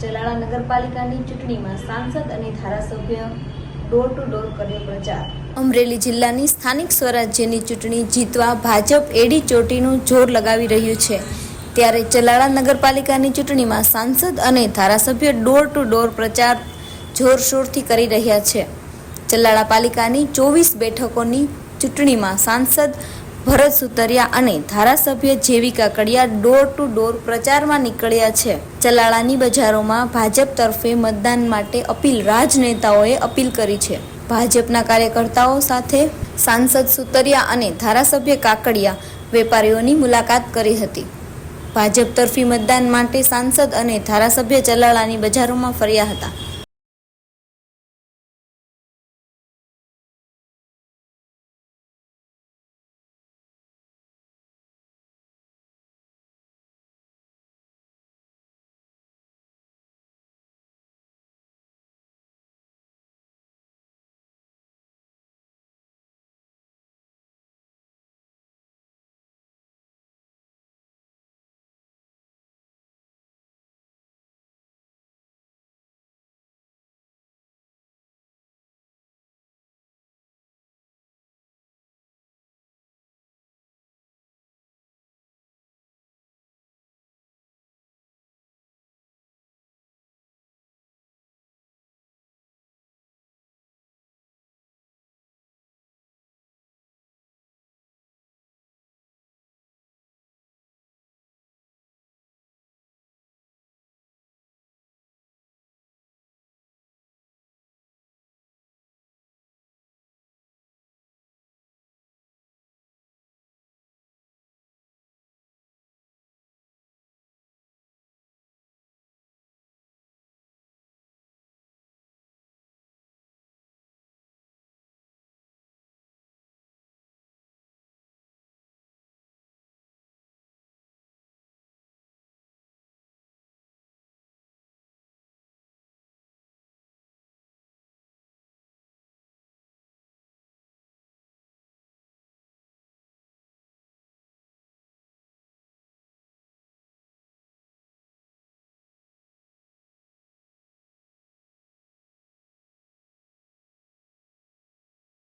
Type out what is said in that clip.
ચલાળા નગરપાલિકાની ચૂંટણીમાં સાંસદ અને ધારાસભ્ય ડોર ટુ ડોર કર્યો પ્રચાર. અમરેલી જિલ્લાની સ્થાનિક સ્વરાજ્યની ચૂંટણી જીતવા ભાજપ એડી ચોટીનું જોર લગાવી રહ્યું છે. ત્યારે ચલાળા નગરપાલિકાની ચૂંટણીમાં સાંસદ અને ધારાસભ્ય ડોર ટુ ડોર પ્રચાર જોરશોરથી કરી રહ્યા છે. ચલાળા પાલિકાની ચોવીસ બેઠકોની ચૂંટણીમાં સાંસદ ભરત સુતરિયા અને ધારાસભ્ય જેવી કાકડિયા ડોર ટુ ડોર પ્રચારમાં નીકળ્યા છે. ચલાળાની બજારોમાં ભાજપ તરફે મતદાન માટે અપીલ, રાજનેતાઓએ અપીલ કરી છે. ભાજપના કાર્યકર્તાઓ સાથે સાંસદ સુતરિયા અને ધારાસભ્ય કાકડિયા વેપારીઓની મુલાકાત કરી હતી. ભાજપ તરફી મતદાન માટે સાંસદ અને ધારાસભ્ય ચલાળાની બજારોમાં ફર્યા હતા.